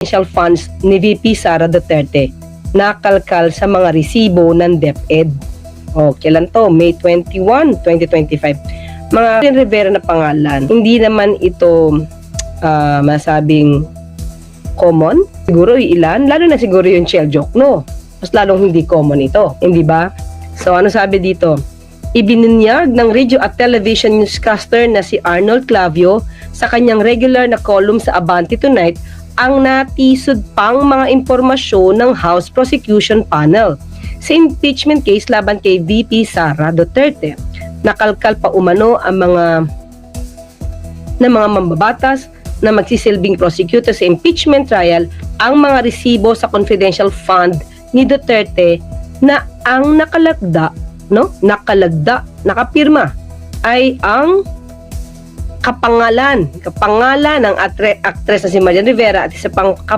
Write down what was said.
confidential funds ni VP Sara Duterte nakalkal sa mga resibo ng DepEd. O, kailan to? May 21, 2025. Mga Rivera na pangalan. Hindi naman ito ah, masabing common. Siguro ilan, lalo na siguro yung Chel joke, no? Mas lalong hindi common ito, hindi ba? So, ano sabi dito? Ibinunyag ng radio at television newscaster na si Arnold Clavio sa kanyang regular na column sa Abante Tonight ang natisod pang mga impormasyon ng House Prosecution Panel sa impeachment case laban kay VP Sara Duterte. Nakalkal pa umano ang mga ng mga mambabatas na magsisilbing prosecutor sa impeachment trial ang mga resibo sa confidential fund ni Duterte na ang nakalagda, no? Nakalagda, nakapirma ay ang kapangalan, kapangalan ng atre, actress na si Marian Rivera at isa pang